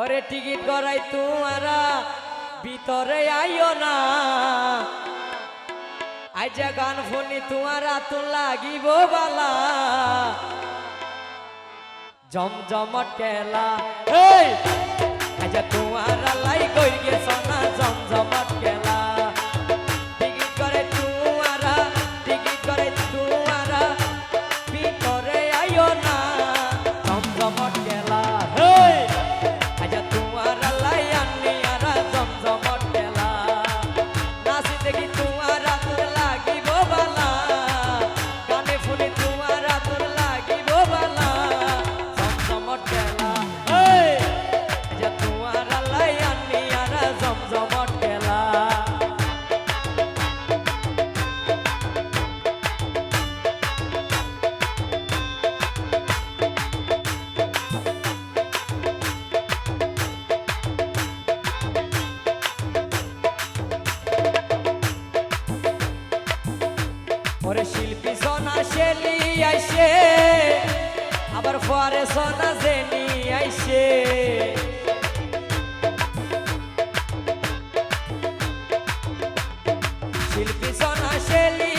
ওরে টিকিট করাই তোমারা, ভিতরে আইও না। আইজা গান ফোনি তোমারা তো লাগিব বালা। জমজমট কেলা। ওরে শিল্পী সোনা শেলি আইসে আবার ফরে সোনা জেনি আইসে। শিল্পী সোনা শেলি